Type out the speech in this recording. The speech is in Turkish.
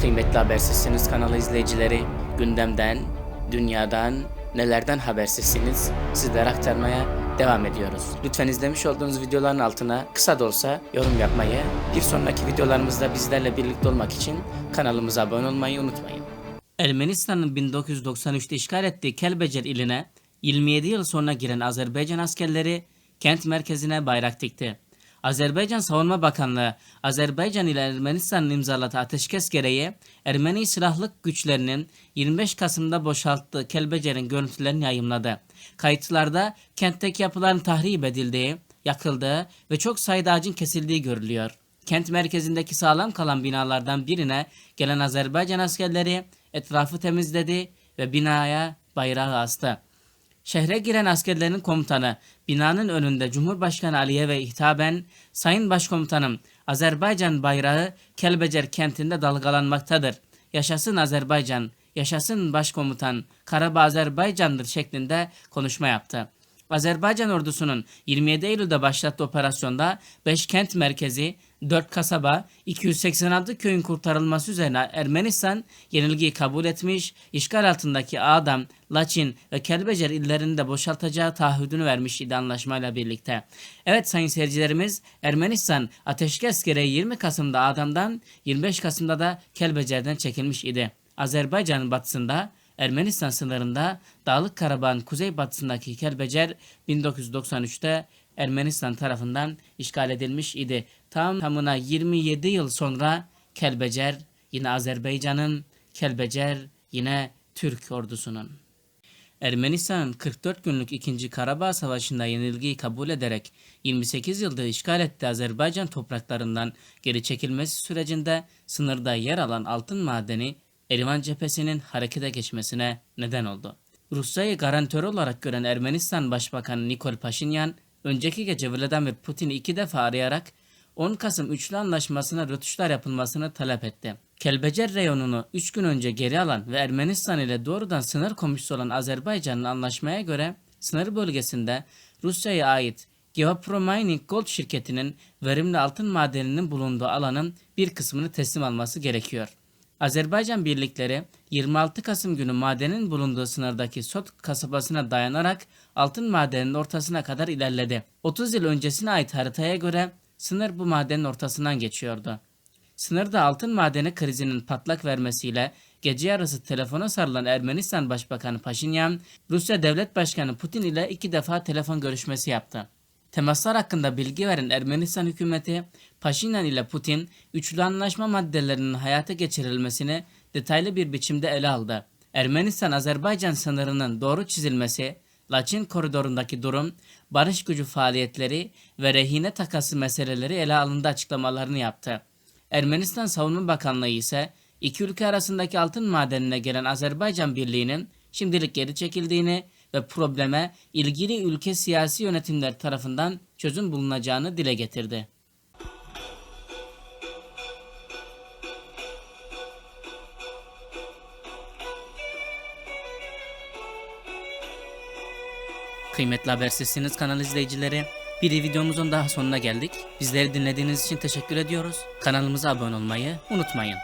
Kıymetli Habersizsiniz kanalı izleyicileri, gündemden, dünyadan, nelerden habersizsiniz sizlere aktarmaya devam ediyoruz. Lütfen izlemiş olduğunuz videoların altına kısa da olsa yorum yapmayı, bir sonraki videolarımızda bizlerle birlikte olmak için kanalımıza abone olmayı unutmayın. Ermenistan'ın 1993'te işgal ettiği Kelbecer iline 27 yıl sonra giren Azerbaycan askerleri kent merkezine bayrak dikti. Azerbaycan Savunma Bakanlığı, Azerbaycan ile Ermenistan'ın imzaladığı ateşkes gereği Ermeni silahlı güçlerinin 25 Kasım'da boşalttığı Kelbecer'in görüntülerini yayımladı. Kayıtlarda kentteki yapıların tahrip edildiği, yakıldığı ve çok sayıda ağacın kesildiği görülüyor. Kent merkezindeki sağlam kalan binalardan birine gelen Azerbaycan askerleri etrafı temizledi ve binaya bayrağı astı. Şehre giren askerlerin komutanı binanın önünde Cumhurbaşkanı Aliyev'e hitaben Sayın Başkomutanım Azerbaycan bayrağı Kelbecer kentinde dalgalanmaktadır. Yaşasın Azerbaycan, yaşasın Başkomutan, Karabağ Azerbaycan'dır şeklinde konuşma yaptı. Azerbaycan ordusunun 27 Eylül'de başlattığı operasyonda 5 kent merkezi, 4 kasaba, 286 köyün kurtarılması üzerine Ermenistan yenilgiyi kabul etmiş, işgal altındaki Ağdam, Laçin ve Kelbecer illerini de boşaltacağı taahhüdünü vermiş idi anlaşmayla birlikte. Evet sayın seyircilerimiz, Ermenistan ateşkes gereği 20 Kasım'da Ağdam'dan, 25 Kasım'da da Kelbecer'den çekilmiş idi. Azerbaycan'ın batısında Ermenistan sınırında Dağlık Karabağ'ın kuzeybatısındaki Kelbecer 1993'te Ermenistan tarafından işgal edilmiş idi. Tam tamına 27 yıl sonra Kelbecer yine Azerbaycan'ın, Kelbecer yine Türk ordusunun. Ermenistan'ın 44 günlük 2. Karabağ Savaşı'nda yenilgiyi kabul ederek 28 yıldır işgal ettiği Azerbaycan topraklarından geri çekilmesi sürecinde sınırda yer alan altın madeni Erivan cephesinin harekete geçmesine neden oldu. Rusya'yı garantör olarak gören Ermenistan Başbakanı Nikol Paşinyan, önceki gece Vladimir Putin'i iki defa arayarak 10 Kasım Üçlü Anlaşması'na rötuşlar yapılmasını talep etti. Kelbecer reyonunu 3 gün önce geri alan ve Ermenistan ile doğrudan sınır komşusu olan Azerbaycan'ın anlaşmaya göre sınır bölgesinde Rusya'ya ait Geopro Mining Gold şirketinin verimli altın madeninin bulunduğu alanın bir kısmını teslim alması gerekiyor. Azerbaycan birlikleri 26 Kasım günü madenin bulunduğu sınırdaki Sot kasabasına dayanarak altın madeninin ortasına kadar ilerledi. 30 yıl öncesine ait haritaya göre sınır bu madenin ortasından geçiyordu. Sınırda altın madeni krizinin patlak vermesiyle gece yarısı telefona sarılan Ermenistan Başbakanı Paşinyan, Rusya Devlet Başkanı Putin ile iki defa telefon görüşmesi yaptı. Temaslar hakkında bilgi veren Ermenistan hükümeti, Paşinyan ile Putin, üçlü anlaşma maddelerinin hayata geçirilmesini detaylı bir biçimde ele aldı. Ermenistan-Azerbaycan sınırının doğru çizilmesi, Laçin koridorundaki durum, barış gücü faaliyetleri ve rehine takası meseleleri ele alındı açıklamalarını yaptı. Ermenistan Savunma Bakanlığı ise iki ülke arasındaki altın madenine gelen Azerbaycan Birliği'nin şimdilik geri çekildiğini ve probleme ilgili ülke siyasi yönetimler tarafından çözüm bulunacağını dile getirdi. Kıymetli Habersizsiniz kanal izleyicileri. Bir videomuzun daha sonuna geldik. Bizleri dinlediğiniz için teşekkür ediyoruz. Kanalımıza abone olmayı unutmayın.